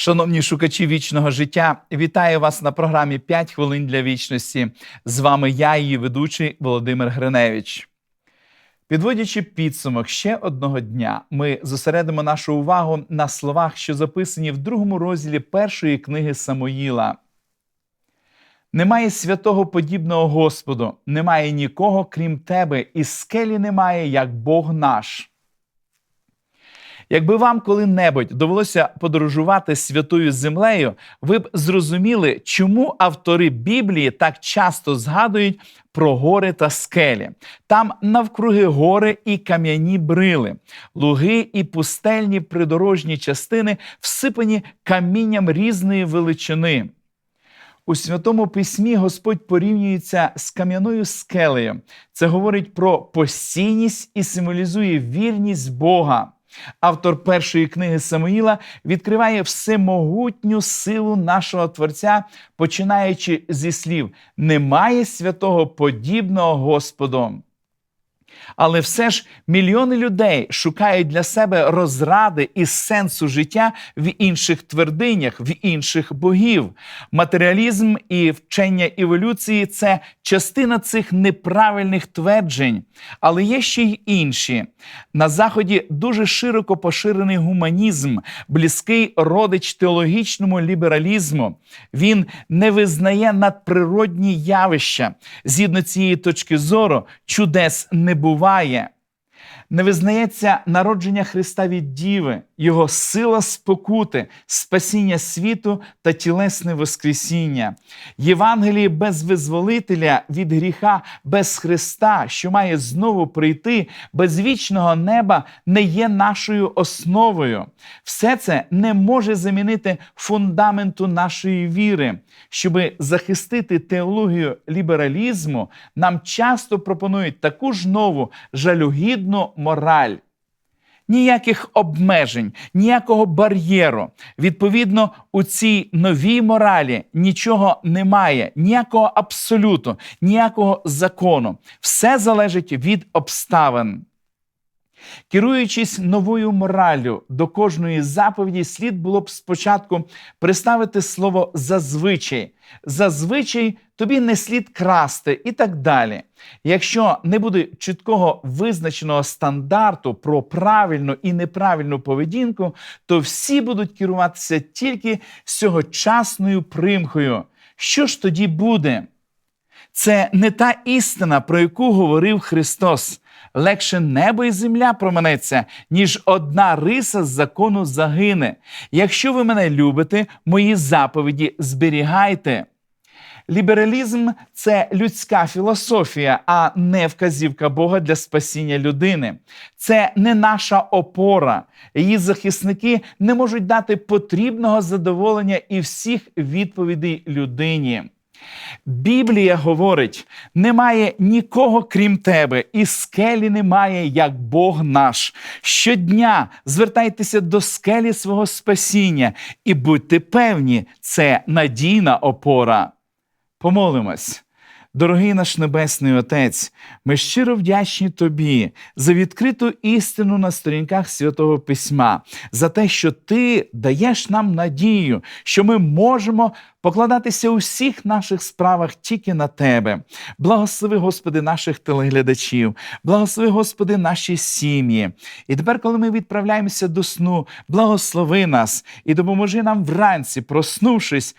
Шановні шукачі вічного життя, вітаю вас на програмі «5 хвилин для вічності. З вами я, її ведучий Володимир Гриневич. Підводячи підсумок ще одного дня, ми зосередимо нашу увагу на словах, що записані в другому розділі першої книги Самоїла. Немає святого подібного Господу, немає нікого, крім тебе, і скелі немає, як Бог наш. Якби вам коли-небудь довелося подорожувати святою землею, ви б зрозуміли, чому автори Біблії так часто згадують про гори та скелі. Там навкруги гори і кам'яні брили, луги і пустельні придорожні частини всипані камінням різної величини. У святому письмі Господь порівнюється з кам'яною скелею. Це говорить про постійність і символізує вірність Бога. Автор першої книги Самуїла відкриває всемогутню силу нашого Творця, починаючи зі слів: немає святого подібного Господу. Але все ж мільйони людей шукають для себе розради і сенсу життя в інших твердинях, в інших богів. Матеріалізм і вчення еволюції це частина цих неправильних тверджень, але є ще й інші. На Заході дуже широко поширений гуманізм, близький родич теологічному лібералізму. Він не визнає надприродні явища. Згідно цієї точки зору, чудес не bu var Не визнається народження Христа від Діви, Його сила спокути, спасіння світу та тілесне Воскресіння. Євангеліє без визволителя від гріха, без Христа, що має знову прийти, без вічного неба, не є нашою основою. Все це не може замінити фундаменту нашої віри. Щоби захистити теологію лібералізму, нам часто пропонують таку ж нову жалюгідну мораль. Ніяких обмежень, ніякого бар'єру. Відповідно, у цій новій моралі нічого немає, ніякого абсолюту, ніякого закону. Все залежить від обставин. Керуючись новою мораллю до кожної заповіді, слід було б спочатку приставити слово зазвичай. Зазвичай тобі не слід красти і так далі. Якщо не буде чіткого визначеного стандарту про правильну і неправильну поведінку, то всі будуть керуватися тільки сьогочасною примхою. Що ж тоді буде? Це не та істина, про яку говорив Христос. Легше небо і земля променеться, ніж одна риса з закону загине. Якщо ви мене любите, мої заповіді зберігайте. Лібералізм це людська філософія, а не вказівка Бога для спасіння людини. Це не наша опора. Її захисники не можуть дати потрібного задоволення і всіх відповідей людині. Біблія говорить: немає нікого крім тебе, і скелі немає, як Бог наш. Щодня звертайтеся до скелі свого спасіння і будьте певні, це надійна опора. Помолимось. Дорогий наш Небесний Отець, ми щиро вдячні Тобі за відкриту істину на сторінках Святого Письма, за те, що Ти даєш нам надію, що ми можемо покладатися у всіх наших справах тільки на Тебе. Благослови, Господи, наших телеглядачів, благослови, Господи, наші сім'ї. І тепер, коли ми відправляємося до сну, благослови нас і допоможи нам вранці, проснувшись.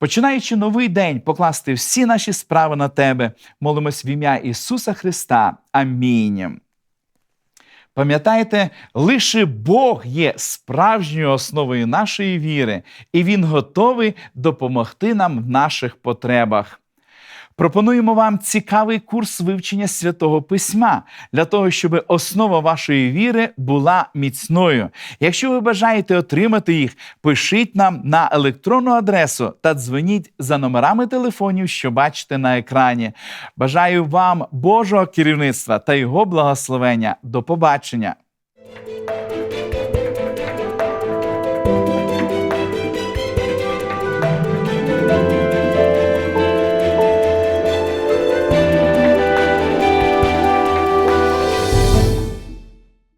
Починаючи новий день, покласти всі наші справи на тебе, молимось в ім'я Ісуса Христа. Амінь. Пам'ятайте, лише Бог є справжньою основою нашої віри, і Він готовий допомогти нам в наших потребах. Пропонуємо вам цікавий курс вивчення святого письма для того, щоб основа вашої віри була міцною. Якщо ви бажаєте отримати їх, пишіть нам на електронну адресу та дзвоніть за номерами телефонів, що бачите на екрані. Бажаю вам Божого керівництва та його благословення. До побачення!